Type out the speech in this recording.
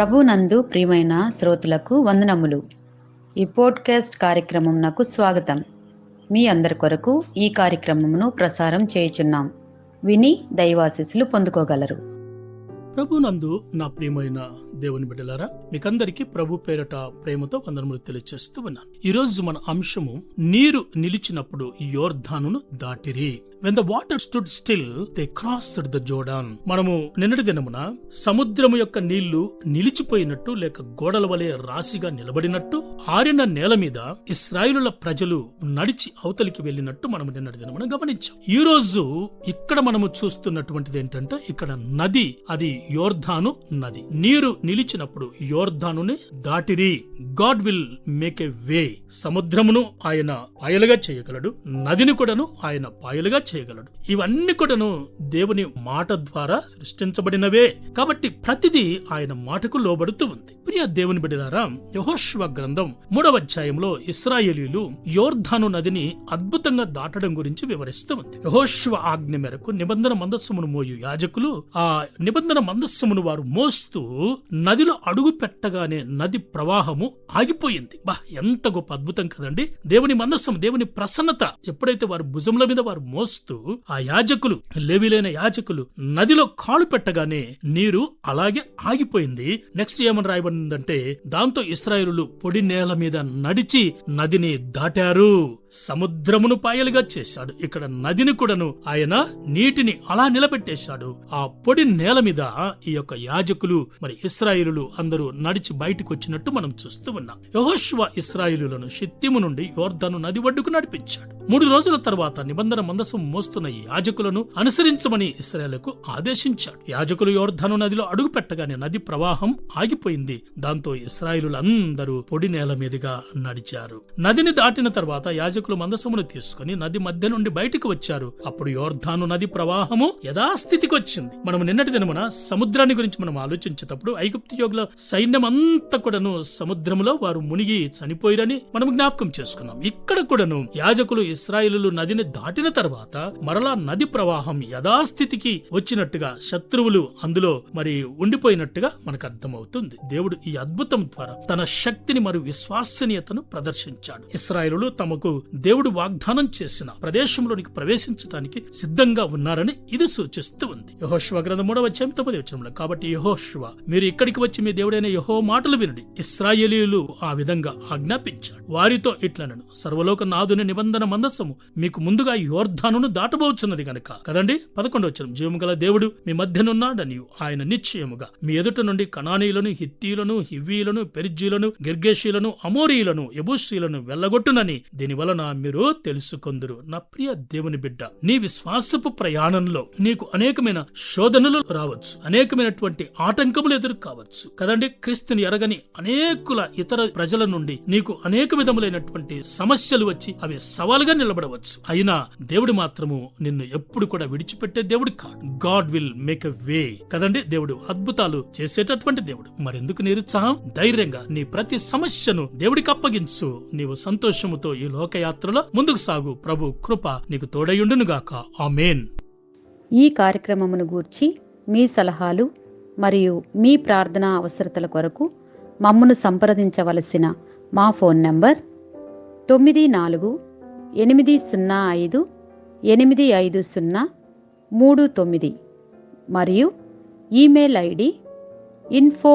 ప్రభునందు ప్రియమైన శ్రోతలకు వందనములు. ఈ పోడ్కాస్ట్ కార్యక్రమం నాకు స్వాగతం. మీ అందరి కొరకు ఈ కార్యక్రమమును ప్రసారం చేయుచున్నాం. విని దైవాశీస్సులు పొందుకోగలరు. ప్రభునందు నా ప్రియమైన దేవుని బిడ్డలారా మీకందరికీ ప్రభు పేరట ప్రేమతో వందనములు తెలియచేస్తూ ఉన్నాను. ఈరోజు మన అంశము నీరు నిలిచినప్పుడు యోర్ధానును దాటిరి. When the water stood still they crossed the Jordan మనము నిన్నటి దినమున సముద్రము యొక్క నీళ్ళు నిలిచిపోయినట్టు లేక గోడల వలె రాశిగా నిలబడినట్టు ఆరిన నేల మీద ఇస్రాయిలుల ప్రజలు నడిచి అవతలికి వెళ్ళినట్టు మనం నిన్నటి మనం గమనించాం. ఈ రోజు ఇక్కడ మనము చూస్తున్నటువంటిది ఏంటంటే ఇక్కడ నది అది యోర్ధాను నది. నీరు నిలిచినప్పుడు యోర్ధానుని దాటిరి. God will make a way. సముద్రమును ఆయన పాయలుగా చేయగలడు నదిని కూడాను ఆయన పాయలుగా చేయగలడు. ఇవన్నీ కూడాను దేవుని మాట ద్వారా సృష్టించబడినవే. కాబట్టి ప్రతిదీ ఆయన మాటకు లోబడుతూ ఉంది. ప్రియ దేవుని బిడ్డలారా యహోష్వ గ్రంథం మూడవ అధ్యాయంలో ఇస్రాయేలీలు యోర్ధాను నదిని అద్భుతంగా దాటడం గురించి వివరిస్తూ ఉంది. యహోష్వ ఆజ్ఞ మేరకు నిబంధన మందస్సుమును మోయు యాజకులు ఆ నిబంధన మందస్సుమును వారు మోస్తూ నదిలో అడుగు పెట్టగానే నది ప్రవాహము ఆగిపోయింది. బా ఎంత గొప్ప అద్భుతం కదండి. దేవుని మందస్సం దేవుని ప్రసన్నత ఎప్పుడైతే వారు భుజముల మీద వారు మోస్తూ ఆ యాజకులు లేవిలైన యాజకులు నదిలో కాలు పెట్టగానే నీరు అలాగే ఆగిపోయింది. నెక్స్ట్ ఏమని రాయబడిందంటే దాంతో ఇస్రాయేలులు పొడి నేల మీద నడిచి నదిని దాటారు. సముద్రమును పాయలుగా చేశాడు. ఇక్కడ నదిని కూడాను ఆయన నీటిని అలా నిలబెట్టేశాడు. ఆ పొడి నేల మీద ఈ యొక్క యాజకులు మరి ఇస్రాయిలు అందరూ నడిచి బయటకు వచ్చినట్టు మనం చూస్తూ ఉన్నాం. యహోష్వ ఇస్రాయిలులను షిత్తిము నుండి యోర్ధను నది ఒడ్డుకు నడిపించాడు. మూడు రోజుల తర్వాత నిబంధన మందసం మోస్తున్న యాజకులను అనుసరించమని ఇస్రాయలకు ఆదేశించాడు. యాజకులు యోర్ధను నదిలో అడుగు పెట్టగానే నది ప్రవాహం ఆగిపోయింది. దాంతో ఇస్రాయిలులందరూ పొడి నేల మీదుగా నడిచారు. నదిని దాటిన తర్వాత యాజకులు మందసమును తీసుకుని నది మధ్య నుండి బయటకు వచ్చారు. అప్పుడు యోర్ధాను నది ప్రవాహము యథాస్థితికి వచ్చింది మనం నిన్నటి దినమున సముద్రాన్ని గురించి మనం ఆలోచించేటప్పుడు ఐగుప్తు యోగుల సైన్యం అంతా కూడాను సముద్రములో వారు మునిగి చనిపోయిరని మనం జ్ఞాపకం చేసుకున్నాం. ఇక్కడ కూడాను యాజకులు ఇస్రాయిలు నదిని దాటిన తర్వాత మరలా నది ప్రవాహం యథాస్థితికి వచ్చినట్టుగా శత్రువులు అందులో మరి ఉండిపోయినట్టుగా మనకు అర్థమవుతుంది. దేవుడు ఈ అద్భుతం ద్వారా తన శక్తిని మరియు విశ్వసనీయతను ప్రదర్శించాడు. ఇస్రాయేలు తమకు దేవుడు వాగ్దానం చేసిన ప్రదేశంలోనికి ప్రవేశించడానికి సిద్ధంగా ఉన్నారని ఇది సూచిస్తూ ఉంది. యహోష్వ గ్రంథం మూడవ అధ్యాయం తొమ్మిది వచనంలో కాబట్టి యహోష్వ మీరు ఇక్కడికి వచ్చి మీ దేవుడైన యహో మాటలు వినండి. ఇస్రాయేలీలు ఆ విధంగా ఆజ్ఞాపించాడు. వారితో ఇట్లనను సర్వలోక నాదుని నిబంధన మందసము మీకు ముందుగా యోర్ధానును దాటబోచున్నది గనక. కదండి? పదకొండు వచ్చిన జీవము గల దేవుడు మీ మధ్యనున్నాడని ఆయన నిశ్చయముగా మీ ఎదుట నుండి కణానీయులను హిత్తీలను హివ్వీలను పెరిజ్జీలను గిర్గేషీలను అమోరీలను ఎబూసీలను వెళ్ళగొట్టునని. దీని వలన మీరు తెలుసుకొందురు. నా ప్రియ దేవుని బిడ్డ నీ విశ్వాసపు ప్రయాణంలో నీకు అనేకమైన శోధనలు రావచ్చు. అనేకమైనటువంటి ఆటంకములు ఎదురు కావచ్చు కదండి క్రీస్తుని ఎరగని అనేకుల ఇతర ప్రజల నుండి నీకు అనేక విధములైనటువంటి సమస్యలు వచ్చి అవి సవాలుగా నిలబడవచ్చు. అయినా దేవుడు మాత్రము నిన్ను ఎప్పుడు కూడా విడిచిపెట్టే దేవుడు కాదు God will make a way. కదండి దేవుడు అద్భుతాలు చేసేటటువంటి దేవుడు. మరెందుకు నిరుత్సాహం ధైర్యంగా నీ ప్రతి సమస్యను దేవుడికి అప్పగించు. నీవు సంతోషముతో ఈ లోకయాత్రలో ముందుకు సాగు. ప్రభు కృప నీకు తోడయుండునుగాక. ఆమెన్. ఈ కార్యక్రమమును గూర్చి మీ సలహాలు మరియు మీ ప్రార్థనా అవసరతల కొరకు మమ్మను సంప్రదించవలసిన మా ఫోన్ నంబర్ తొమ్మిది నాలుగు ఎనిమిది సున్నా ఐదు ఎనిమిది ఐదు సున్నా మూడు తొమ్మిది మరియు email ID info